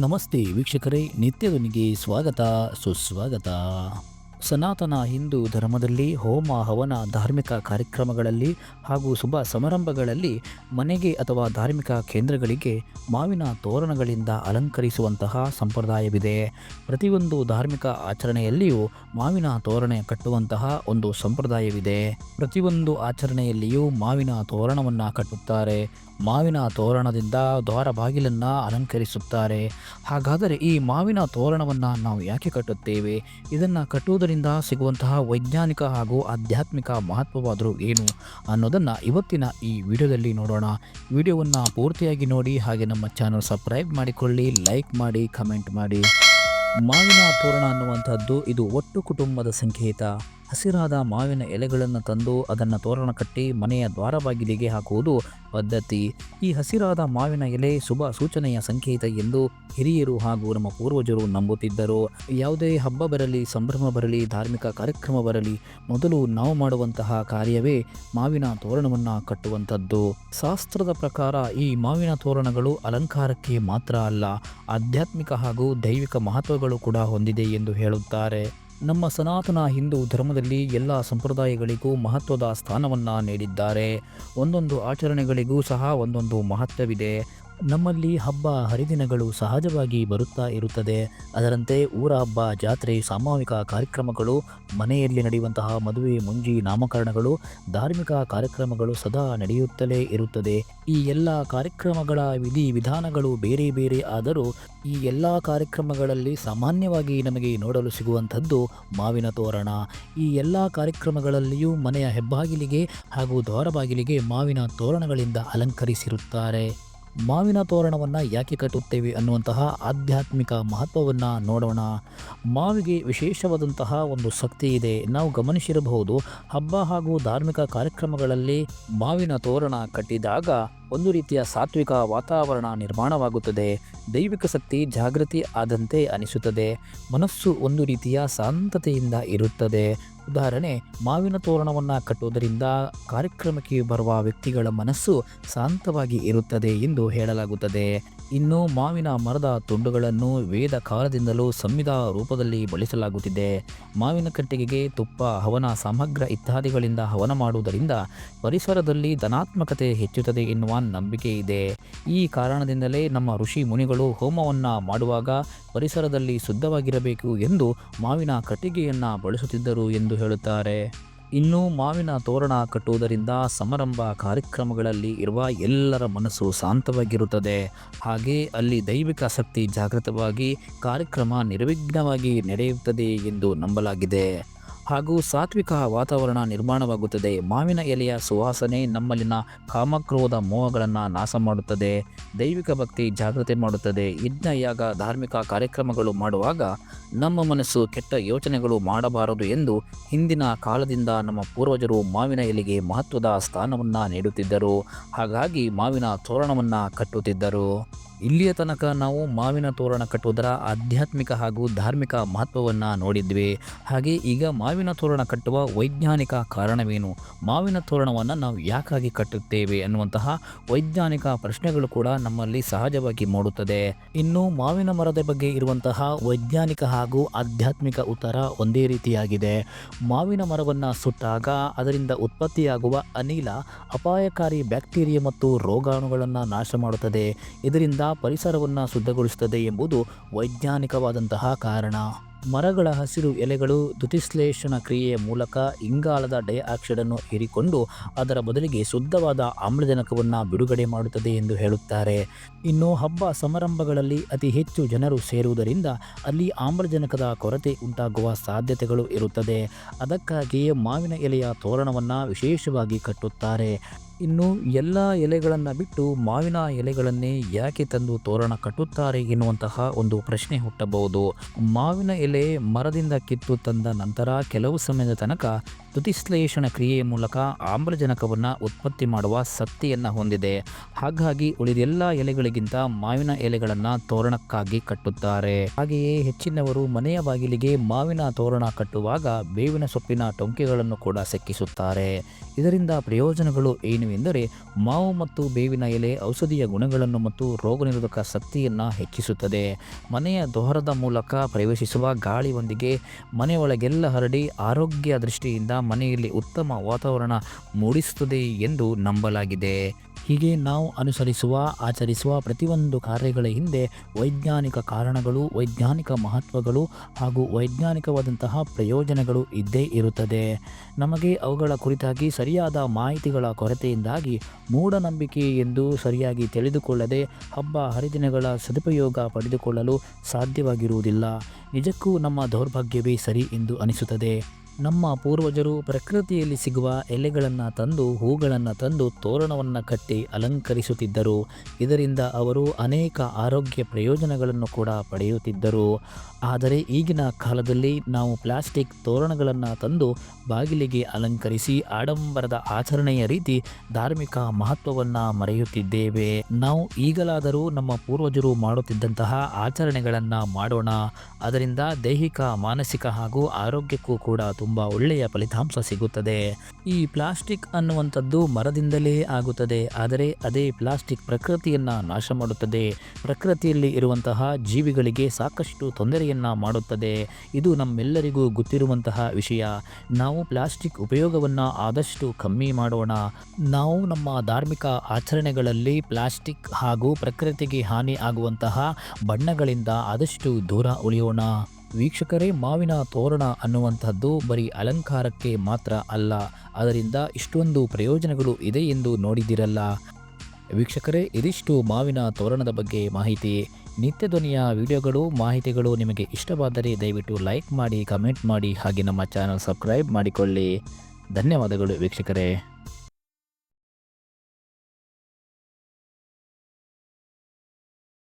ನಮಸ್ತೆ ವೀಕ್ಷಕರೇ ನಿತ್ಯದೊಂದಿಗೆ ಸ್ವಾಗತ, ಸುಸ್ವಾಗತ. ಸನಾತನ ಹಿಂದೂ ಧರ್ಮದಲ್ಲಿ ಹೋಮ, ಹವನ, ಧಾರ್ಮಿಕ ಕಾರ್ಯಕ್ರಮಗಳಲ್ಲಿ ಹಾಗೂ ಶುಭ ಸಮಾರಂಭಗಳಲ್ಲಿ ಮನೆಗೆ ಅಥವಾ ಧಾರ್ಮಿಕ ಕೇಂದ್ರಗಳಿಗೆ ಮಾವಿನ ತೋರಣಗಳಿಂದ ಅಲಂಕರಿಸುವಂತಹ ಸಂಪ್ರದಾಯವಿದೆ. ಪ್ರತಿಯೊಂದು ಧಾರ್ಮಿಕ ಆಚರಣೆಯಲ್ಲಿಯೂ ಮಾವಿನ ತೋರಣೆ ಕಟ್ಟುವಂತಹ ಒಂದು ಸಂಪ್ರದಾಯವಿದೆ. ಪ್ರತಿಯೊಂದು ಆಚರಣೆಯಲ್ಲಿಯೂ ಮಾವಿನ ತೋರಣವನ್ನು ಕಟ್ಟುತ್ತಾರೆ. ಮಾವಿನ ತೋರಣದಿಂದ ದ್ವಾರ ಬಾಗಿಲನ್ನು ಅಲಂಕರಿಸುತ್ತಾರೆ. ಹಾಗಾದರೆ ಈ ಮಾವಿನ ತೋರಣವನ್ನು ನಾವು ಯಾಕೆ ಕಟ್ಟುತ್ತೇವೆ? ಇದನ್ನು ಕಟ್ಟುವುದರಿಂದ ಸಿಗುವಂತಹ ವೈಜ್ಞಾನಿಕ ಹಾಗೂ ಆಧ್ಯಾತ್ಮಿಕ ಮಹತ್ವವಾದರೂ ಏನು? ಅನ್ನೋದನ್ನು ಇವತ್ತಿನ ಈ ವಿಡಿಯೋದಲ್ಲಿ ನೋಡೋಣ. ವಿಡಿಯೋವನ್ನು ಪೂರ್ತಿಯಾಗಿ ನೋಡಿ, ಹಾಗೆ ನಮ್ಮ ಚಾನಲ್ ಸಬ್ಸ್ಕ್ರೈಬ್ ಮಾಡಿಕೊಳ್ಳಿ, ಲೈಕ್ ಮಾಡಿ, ಕಮೆಂಟ್ ಮಾಡಿ. ಮಾವಿನ ತೋರಣ ಅನ್ನುವಂಥದ್ದು ಇದು ಒಟ್ಟು ಕುಟುಂಬದ ಸಂಕೇತ. ಹಸಿರಾದ ಮಾವಿನ ಎಲೆಗಳನ್ನು ತಂದು ಅದನ್ನು ತೋರಣ ಕಟ್ಟಿ ಮನೆಯ ದ್ವಾರ ಬಾಗಿಲಿಗೆ ಹಾಕುವುದು ಪದ್ಧತಿ. ಈ ಹಸಿರಾದ ಮಾವಿನ ಎಲೆ ಶುಭ ಸೂಚನೆಯ ಸಂಕೇತ ಎಂದು ಹಿರಿಯರು ಹಾಗೂ ನಮ್ಮ ಪೂರ್ವಜರು ನಂಬುತ್ತಿದ್ದರು. ಯಾವುದೇ ಹಬ್ಬ ಬರಲಿ, ಸಂಭ್ರಮ ಬರಲಿ, ಧಾರ್ಮಿಕ ಕಾರ್ಯಕ್ರಮ ಬರಲಿ, ಮೊದಲು ನಾವು ಮಾಡುವಂತಹ ಕಾರ್ಯವೇ ಮಾವಿನ ತೋರಣವನ್ನು ಕಟ್ಟುವಂಥದ್ದು. ಶಾಸ್ತ್ರದ ಪ್ರಕಾರ ಈ ಮಾವಿನ ತೋರಣಗಳು ಅಲಂಕಾರಕ್ಕೆ ಮಾತ್ರ ಅಲ್ಲ, ಆಧ್ಯಾತ್ಮಿಕ ಹಾಗೂ ದೈವಿಕ ಮಹತ್ವಗಳು ಕೂಡ ಹೊಂದಿದೆ ಎಂದು ಹೇಳುತ್ತಾರೆ. ನಮ್ಮ ಸನಾತನ ಹಿಂದೂ ಧರ್ಮದಲ್ಲಿ ಎಲ್ಲ ಸಂಪ್ರದಾಯಗಳಿಗೂ ಮಹತ್ವದ ಸ್ಥಾನವನ್ನು ನೀಡಿದ್ದಾರೆ. ಒಂದೊಂದು ಆಚರಣೆಗಳಿಗೂ ಸಹ ಒಂದೊಂದು ಮಹತ್ವವಿದೆ. ನಮ್ಮಲ್ಲಿ ಹಬ್ಬ ಹರಿದಿನಗಳು ಸಹಜವಾಗಿ ಬರುತ್ತಾ ಇರುತ್ತದೆ. ಅದರಂತೆ ಊರ ಹಬ್ಬ, ಜಾತ್ರೆ ಸಾಮೂಹಿಕ ಕಾರ್ಯಕ್ರಮಗಳು, ಮನೆಯಲ್ಲಿ ನಡೆಯುವಂತಹ ಮದುವೆ, ಮುಂಜಿ, ನಾಮಕರಣಗಳು, ಧಾರ್ಮಿಕ ಕಾರ್ಯಕ್ರಮಗಳು ಸದಾ ನಡೆಯುತ್ತಲೇ ಇರುತ್ತದೆ. ಈ ಎಲ್ಲ ಕಾರ್ಯಕ್ರಮಗಳ ವಿಧಿ ವಿಧಾನಗಳು ಬೇರೆ ಬೇರೆ ಆದರೂ ಈ ಎಲ್ಲ ಕಾರ್ಯಕ್ರಮಗಳಲ್ಲಿ ಸಾಮಾನ್ಯವಾಗಿ ನಮಗೆ ನೋಡಲು ಸಿಗುವಂಥದ್ದು ಮಾವಿನ ತೋರಣ. ಈ ಎಲ್ಲ ಕಾರ್ಯಕ್ರಮಗಳಲ್ಲಿಯೂ ಮನೆಯ ಹೆಬ್ಬಾಗಿಲಿಗೆ ಹಾಗೂ ದ್ವಾರಬಾಗಿಲಿಗೆ ಮಾವಿನ ತೋರಣಗಳಿಂದ ಅಲಂಕರಿಸಿರುತ್ತಾರೆ. ಮಾವಿನ ತೋರಣವನ್ನು ಯಾಕೆ ಕಟ್ಟುತ್ತೇವೆ ಅನ್ನುವಂತಹ ಆಧ್ಯಾತ್ಮಿಕ ಮಹತ್ವವನ್ನು ನೋಡೋಣ. ಮಾವಿಗೆ ವಿಶೇಷವಾದಂತಹ ಒಂದು ಶಕ್ತಿ ಇದೆ. ನಾವು ಗಮನಿಸಿರಬಹುದು, ಹಬ್ಬ ಹಾಗೂ ಧಾರ್ಮಿಕ ಕಾರ್ಯಕ್ರಮಗಳಲ್ಲಿ ಮಾವಿನ ತೋರಣ ಕಟ್ಟಿದಾಗ ಒಂದು ರೀತಿಯ ಸಾತ್ವಿಕ ವಾತಾವರಣ ನಿರ್ಮಾಣವಾಗುತ್ತದೆ. ದೈವಿಕ ಶಕ್ತಿ ಜಾಗೃತಿ ಆದಂತೆ ಅನಿಸುತ್ತದೆ. ಮನಸ್ಸು ಒಂದು ರೀತಿಯ ಶಾಂತತೆಯಿಂದ ಇರುತ್ತದೆ. ಉದಾಹರಣೆ, ಮಾವಿನ ತೋರಣವನ್ನು ಕಟ್ಟುವುದರಿಂದ ಕಾರ್ಯಕ್ರಮಕ್ಕೆ ಬರುವ ವ್ಯಕ್ತಿಗಳ ಮನಸ್ಸು ಶಾಂತವಾಗಿ ಇರುತ್ತದೆ ಎಂದು ಹೇಳಲಾಗುತ್ತದೆ. ಇನ್ನು ಮಾವಿನ ಮರದ ತುಂಡುಗಳನ್ನು ವೇದ ಕಾಲದಿಂದಲೂ ಸಂವಿಧ ರೂಪದಲ್ಲಿ ಬಳಸಲಾಗುತ್ತಿದೆ. ಮಾವಿನ ಕಟ್ಟಿಗೆಗೆ ತುಪ್ಪ, ಹವನ, ಸಮಗ್ರ ಇತ್ಯಾದಿಗಳಿಂದ ಹವನ ಮಾಡುವುದರಿಂದ ಪರಿಸರದಲ್ಲಿ ಧನಾತ್ಮಕತೆ ಹೆಚ್ಚುತ್ತದೆ ಎನ್ನುವ ನಂಬಿಕೆ ಇದೆ. ಈ ಕಾರಣದಿಂದಲೇ ನಮ್ಮ ಋಷಿ ಮುನಿಗಳು ಹೋಮವನ್ನು ಮಾಡುವಾಗ ಪರಿಸರದಲ್ಲಿ ಶುದ್ಧವಾಗಿರಬೇಕು ಎಂದು ಮಾವಿನ ಕಟ್ಟಿಗೆಯನ್ನು ಬಳಸುತ್ತಿದ್ದರು ಎಂದು ಹೇಳುತ್ತಾರೆ. ಇನ್ನು ಮಾವಿನ ತೋರಣ ಕಟ್ಟುವುದರಿಂದ ಸಮಾರಂಭ ಕಾರ್ಯಕ್ರಮಗಳಲ್ಲಿ ಇರುವ ಎಲ್ಲರ ಮನಸ್ಸು ಶಾಂತವಾಗಿರುತ್ತದೆ. ಹಾಗೆ ಅಲ್ಲಿ ದೈವಿಕ ಶಕ್ತಿ ಜಾಗೃತವಾಗಿ ಕಾರ್ಯಕ್ರಮ ನಿರ್ವಿಘ್ನವಾಗಿ ನಡೆಯುತ್ತದೆ ಎಂದು ನಂಬಲಾಗಿದೆ. ಹಾಗೂ ಸಾತ್ವಿಕ ವಾತಾವರಣ ನಿರ್ಮಾಣವಾಗುತ್ತದೆ. ಮಾವಿನ ಎಲೆಯ ಸುವಾಸನೆ ನಮ್ಮಲ್ಲಿನ ಕಾಮಕ್ರೋಧ ಮೋಹಗಳನ್ನು ನಾಶ ಮಾಡುತ್ತದೆ. ದೈವಿಕ ಭಕ್ತಿ ಜಾಗೃತಿ ಮಾಡುತ್ತದೆ. ಯಜ್ಞ, ಯಾಗ, ಧಾರ್ಮಿಕ ಕಾರ್ಯಕ್ರಮಗಳು ಮಾಡುವಾಗ ನಮ್ಮ ಮನಸ್ಸು ಕೆಟ್ಟ ಯೋಚನೆಗಳು ಮಾಡಬಾರದು ಎಂದು ಹಿಂದಿನ ಕಾಲದಿಂದ ನಮ್ಮ ಪೂರ್ವಜರು ಮಾವಿನ ಎಲೆಗೆ ಮಹತ್ವದ ಸ್ಥಾನವನ್ನು ನೀಡುತ್ತಿದ್ದರು. ಹಾಗಾಗಿ ಮಾವಿನ ತೋರಣವನ್ನು ಕಟ್ಟುತ್ತಿದ್ದರು. ಇಲ್ಲಿಯ ತನಕ ನಾವು ಮಾವಿನ ತೋರಣ ಕಟ್ಟುವುದರ ಆಧ್ಯಾತ್ಮಿಕ ಹಾಗೂ ಧಾರ್ಮಿಕ ಮಹತ್ವವನ್ನು ನೋಡಿದ್ವಿ. ಹಾಗೆ ಈಗ ಮಾವಿನ ತೋರಣ ಕಟ್ಟುವ ವೈಜ್ಞಾನಿಕ ಕಾರಣವೇನು? ಮಾವಿನ ತೋರಣವನ್ನು ನಾವು ಯಾಕಾಗಿ ಕಟ್ಟುತ್ತೇವೆ ಎನ್ನುವಂತಹ ವೈಜ್ಞಾನಿಕ ಪ್ರಶ್ನೆಗಳು ಕೂಡ ನಮ್ಮಲ್ಲಿ ಸಹಜವಾಗಿ ಮೂಡುತ್ತದೆ. ಇನ್ನು ಮಾವಿನ ಮರದ ಬಗ್ಗೆ ಇರುವಂತಹ ವೈಜ್ಞಾನಿಕ ಹಾಗೂ ಆಧ್ಯಾತ್ಮಿಕ ಉತ್ತರ ಒಂದೇ ರೀತಿಯಾಗಿದೆ. ಮಾವಿನ ಮರವನ್ನು ಸುಟ್ಟಾಗ ಅದರಿಂದ ಉತ್ಪತ್ತಿಯಾಗುವ ಅನಿಲ ಅಪಾಯಕಾರಿ ಬ್ಯಾಕ್ಟೀರಿಯಾ ಮತ್ತು ರೋಗಾಣುಗಳನ್ನು ನಾಶ ಮಾಡುತ್ತದೆ. ಇದರಿಂದ ಪರಿಸರವನ್ನು ಶುದ್ಧಗೊಳಿಸುತ್ತದೆ ಎಂಬುದು ವೈಜ್ಞಾನಿಕವಾದಂತಹ ಕಾರಣ. ಮರಗಳ ಹಸಿರು ಎಲೆಗಳು ದುತಿಶ್ಲೇಷಣ ಕ್ರಿಯೆಯ ಮೂಲಕ ಇಂಗಾಲದ ಡೈಆಕ್ಸೈಡನ್ನು ಹೀರಿಕೊಂಡು ಅದರ ಬದಲಿಗೆ ಶುದ್ಧವಾದ ಆಮ್ಲಜನಕವನ್ನು ಬಿಡುಗಡೆ ಮಾಡುತ್ತದೆ ಎಂದು ಹೇಳುತ್ತಾರೆ. ಇನ್ನು ಹಬ್ಬ ಸಮಾರಂಭಗಳಲ್ಲಿ ಅತಿ ಹೆಚ್ಚು ಜನರು ಸೇರುವುದರಿಂದ ಅಲ್ಲಿ ಆಮ್ಲಜನಕದ ಕೊರತೆ ಉಂಟಾಗುವ ಸಾಧ್ಯತೆಗಳು ಇರುತ್ತದೆ. ಅದಕ್ಕಾಗಿಯೇ ಮಾವಿನ ಎಲೆಯ ತೋರಣವನ್ನು ವಿಶೇಷವಾಗಿ ಕಟ್ಟುತ್ತಾರೆ. ಇನ್ನು ಎಲ್ಲ ಎಲೆಗಳನ್ನು ಬಿಟ್ಟು ಮಾವಿನ ಎಲೆಗಳನ್ನೇ ಯಾಕೆ ತಂದು ತೋರಣ ಕಟ್ಟುತ್ತಾರೆ ಎನ್ನುವಂತಹ ಒಂದು ಪ್ರಶ್ನೆ ಹುಟ್ಟಬಹುದು. ಮಾವಿನ ಎಲೆ ಮರದಿಂದ ಕಿತ್ತು ತಂದ ನಂತರ ಕೆಲವು ಸಮಯದ ತನಕ ದ್ಯುತಿಶ್ಲೇಷಣ ಕ್ರಿಯೆಯ ಮೂಲಕ ಆಮ್ಲಜನಕವನ್ನು ಉತ್ಪತ್ತಿ ಮಾಡುವ ಶಕ್ತಿಯನ್ನು ಹೊಂದಿದೆ. ಹಾಗಾಗಿ ಉಳಿದೆಲ್ಲ ಎಲೆಗಳಿಗಿಂತ ಮಾವಿನ ಎಲೆಗಳನ್ನು ತೋರಣಕ್ಕಾಗಿ ಕಟ್ಟುತ್ತಾರೆ. ಹಾಗೆಯೇ ಹೆಚ್ಚಿನವರು ಮನೆಯ ಬಾಗಿಲಿಗೆ ಮಾವಿನ ತೋರಣ ಕಟ್ಟುವಾಗ ಬೇವಿನ ಸೊಪ್ಪಿನ ಟೊಂಕೆಗಳನ್ನು ಕೂಡ ಸೆಕ್ಕಿಸುತ್ತಾರೆ. ಇದರಿಂದ ಪ್ರಯೋಜನಗಳು ಏನು ಎಂದರೆ ಮಾವು ಮತ್ತು ಬೇವಿನ ಎಲೆ ಔಷಧೀಯ ಗುಣಗಳನ್ನು ಮತ್ತು ರೋಗನಿರೋಧಕ ಶಕ್ತಿಯನ್ನು ಹೆಚ್ಚಿಸುತ್ತದೆ. ಮನೆಯ ದೋಹರದ ಮೂಲಕ ಪ್ರವೇಶಿಸುವ ಗಾಳಿಯೊಂದಿಗೆ ಮನೆಯೊಳಗೆಲ್ಲ ಹರಡಿ ಆರೋಗ್ಯ ದೃಷ್ಟಿಯಿಂದ ಮನೆಯಲ್ಲಿ ಉತ್ತಮ ವಾತಾವರಣ ಮೂಡಿಸುತ್ತದೆ ಎಂದು ನಂಬಲಾಗಿದೆ. ಹೀಗೆ ನಾವು ಅನುಸರಿಸುವ, ಆಚರಿಸುವ ಪ್ರತಿಯೊಂದು ಕಾರ್ಯಗಳ ಹಿಂದೆ ವೈಜ್ಞಾನಿಕ ಕಾರಣಗಳು, ವೈಜ್ಞಾನಿಕ ಮಹತ್ವಗಳು ಹಾಗೂ ವೈಜ್ಞಾನಿಕವಾದಂತಹ ಪ್ರಯೋಜನಗಳು ಇದ್ದೇ ಇರುತ್ತದೆ. ನಮಗೆ ಅವುಗಳ ಕುರಿತಾಗಿ ಸರಿಯಾದ ಮಾಹಿತಿಗಳ ಕೊರತೆಯಿಂದಾಗಿ ಮೂಢನಂಬಿಕೆ ಎಂದು ಸರಿಯಾಗಿ ತಿಳಿದುಕೊಳ್ಳದೆ ಹಬ್ಬ ಹರಿದಿನಗಳ ಸದುಪಯೋಗ ಪಡೆದುಕೊಳ್ಳಲು ಸಾಧ್ಯವಾಗಿರುವುದಿಲ್ಲ. ನಿಜಕ್ಕೂ ನಮ್ಮ ದೌರ್ಭಾಗ್ಯವೇ ಸರಿ ಎಂದು ಅನಿಸುತ್ತದೆ. ನಮ್ಮ ಪೂರ್ವಜರು ಪ್ರಕೃತಿಯಲ್ಲಿ ಸಿಗುವ ಎಲೆಗಳನ್ನು ತಂದು, ಹೂಗಳನ್ನು ತಂದು ತೋರಣವನ್ನು ಕಟ್ಟಿ ಅಲಂಕರಿಸುತ್ತಿದ್ದರು. ಇದರಿಂದ ಅವರು ಅನೇಕ ಆರೋಗ್ಯ ಪ್ರಯೋಜನಗಳನ್ನು ಕೂಡ ಪಡೆಯುತ್ತಿದ್ದರು. ಆದರೆ ಈಗಿನ ಕಾಲದಲ್ಲಿ ನಾವು ಪ್ಲಾಸ್ಟಿಕ್ ತೋರಣಗಳನ್ನು ತಂದು ಬಾಗಿಲಿಗೆ ಅಲಂಕರಿಸಿ ಆಡಂಬರದ ಆಚರಣೆಯ ರೀತಿ ಧಾರ್ಮಿಕ ಮಹತ್ವವನ್ನು ಮರೆಯುತ್ತಿದ್ದೇವೆ. ನಾವು ಈಗಲಾದರೂ ನಮ್ಮ ಪೂರ್ವಜರು ಮಾಡುತ್ತಿದ್ದಂತಹ ಆಚರಣೆಗಳನ್ನು ಮಾಡೋಣ. ಅದರಿಂದ ದೈಹಿಕ, ಮಾನಸಿಕ ಹಾಗೂ ಆರೋಗ್ಯಕ್ಕೂ ಕೂಡ ತುಂಬ ಒಳ್ಳೆಯ ಫಲಿತಾಂಶ ಸಿಗುತ್ತದೆ. ಈ ಪ್ಲಾಸ್ಟಿಕ್ ಅನ್ನುವಂಥದ್ದು ಮರದಿಂದಲೇ ಆಗುತ್ತದೆ. ಆದರೆ ಅದೇ ಪ್ಲಾಸ್ಟಿಕ್ ಪ್ರಕೃತಿಯನ್ನು ನಾಶ ಮಾಡುತ್ತದೆ. ಪ್ರಕೃತಿಯಲ್ಲಿ ಇರುವಂತಹ ಜೀವಿಗಳಿಗೆ ಸಾಕಷ್ಟು ತೊಂದರೆಯನ್ನು ಮಾಡುತ್ತದೆ. ಇದು ನಮ್ಮೆಲ್ಲರಿಗೂ ಗೊತ್ತಿರುವಂತಹ ವಿಷಯ. ನಾವು ಪ್ಲಾಸ್ಟಿಕ್ ಉಪಯೋಗವನ್ನು ಆದಷ್ಟು ಕಮ್ಮಿ ಮಾಡೋಣ. ನಾವು ನಮ್ಮ ಧಾರ್ಮಿಕ ಆಚರಣೆಗಳಲ್ಲಿ ಪ್ಲಾಸ್ಟಿಕ್ ಹಾಗೂ ಪ್ರಕೃತಿಗೆ ಹಾನಿ ಆಗುವಂತಹ ಬಣ್ಣಗಳಿಂದ ಆದಷ್ಟು ದೂರ ಉಳಿಯೋಣ. ವೀಕ್ಷಕರೇ, ಮಾವಿನ ತೋರಣ ಅನ್ನುವಂಥದ್ದು ಬರೀ ಅಲಂಕಾರಕ್ಕೆ ಮಾತ್ರ ಅಲ್ಲ, ಅದರಿಂದ ಇಷ್ಟೊಂದು ಪ್ರಯೋಜನಗಳು ಇದೆ ಎಂದು ನೋಡಿದಿರಲ್ಲ ವೀಕ್ಷಕರೇ, ಇದಿಷ್ಟು ಮಾವಿನ ತೋರಣದ ಬಗ್ಗೆ ಮಾಹಿತಿ. ನಿತ್ಯ ಧ್ವನಿಯ ವಿಡಿಯೋಗಳು, ಮಾಹಿತಿಗಳು ನಿಮಗೆ ಇಷ್ಟವಾದರೆ ದಯವಿಟ್ಟು ಲೈಕ್ ಮಾಡಿ, ಕಮೆಂಟ್ ಮಾಡಿ, ಹಾಗೆ ನಮ್ಮ ಚಾನಲ್ ಸಬ್ಸ್ಕ್ರೈಬ್ ಮಾಡಿಕೊಳ್ಳಿ. ಧನ್ಯವಾದಗಳು ವೀಕ್ಷಕರೇ.